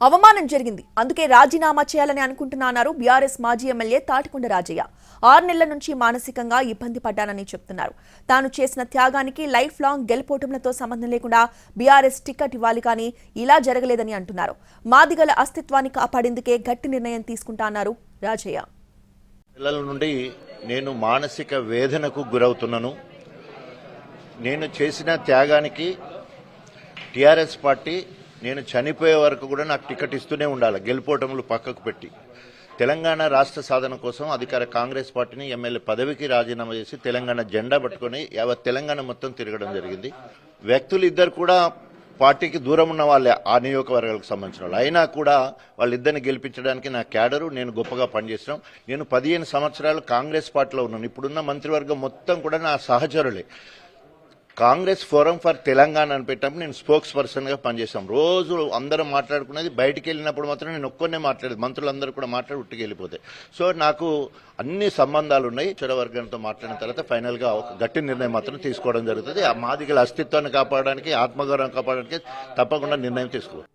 అవమానం జరిగింది. అందుకే రాజీనామా చేయాలని అనుకుంటున్నాన్నారు బీఆర్ఎస్ మాజీ ఎమ్మెల్యే తాటికొండ రాజయ్య. ఆరు నెలల నుంచి మానసికంగా ఇబ్బంది పడ్డానని చెప్తున్నారు. తాను చేసిన త్యాగానికి లైఫ్ లాంగ్ గెలుపోటములతో సంబంధం లేకుండా బీఆర్ఎస్ టికెట్ ఇవ్వాలి కానీ ఇలా జరగలేదని అంటున్నారు. మాదిగల అస్తిత్వాన్ని కాపాడేందుకే గట్టి నిర్ణయం తీసుకుంటా అన్నారు రాజయ్య. పిల్లల నుండి నేను మానసిక వేదనకు గురవుతున్నాను. నేను చేసిన త్యాగానికి టీఆర్ఎస్ పార్టీ నేను చనిపోయే వరకు కూడా నాకు టికెట్ ఇస్తూనే ఉండాలి. గెలుపోటములు పక్కకు పెట్టి. తెలంగాణ రాష్ట్ర సాధన కోసం అధికార కాంగ్రెస్ పార్టీని ఎమ్మెల్యే పదవికి రాజీనామా చేసి తెలంగాణ జెండా పట్టుకొని యావత్ తెలంగాణ మొత్తం తిరగడం జరిగింది. వ్యక్తులు ఇద్దరు కూడా పార్టీకి దూరం ఉన్న వాళ్ళే ఆ నియోజకవర్గాలకు సంబంధించిన వాళ్ళు. అయినా కూడా వాళ్ళిద్దరిని గెలిపించడానికి నా క్యాడరు నేను గొప్పగా పనిచేసినాం. నేను పదిహేను సంవత్సరాలు కాంగ్రెస్ పార్టీలో ఉన్నాను. ఇప్పుడున్న మంత్రివర్గం మొత్తం కూడా నా సహచరులే. కాంగ్రెస్ ఫోరం ఫర్ తెలంగాణ అని పెట్టినప్పుడు నేను స్పోక్స్ పర్సన్గా పనిచేస్తాం రోజు అందరం మాట్లాడుకునేది బయటికి వెళ్ళినప్పుడు మాత్రం నేను ఒక్కనే మాట్లాడేది. మంత్రులందరూ కూడా మాట్లాడి ఉట్టికి వెళ్ళిపోతాయి సో నాకు అన్ని సంబంధాలు ఉన్నాయి. చెడవర్గంతో మాట్లాడిన తర్వాత ఫైనల్గా ఒక గట్టి నిర్ణయం మాత్రం తీసుకోవడం జరుగుతుంది. ఆ మాదిగల అస్తిత్వాన్ని కాపాడడానికి ఆత్మగౌరవం కాపాడడానికి తప్పకుండా నిర్ణయం తీసుకోవాలి.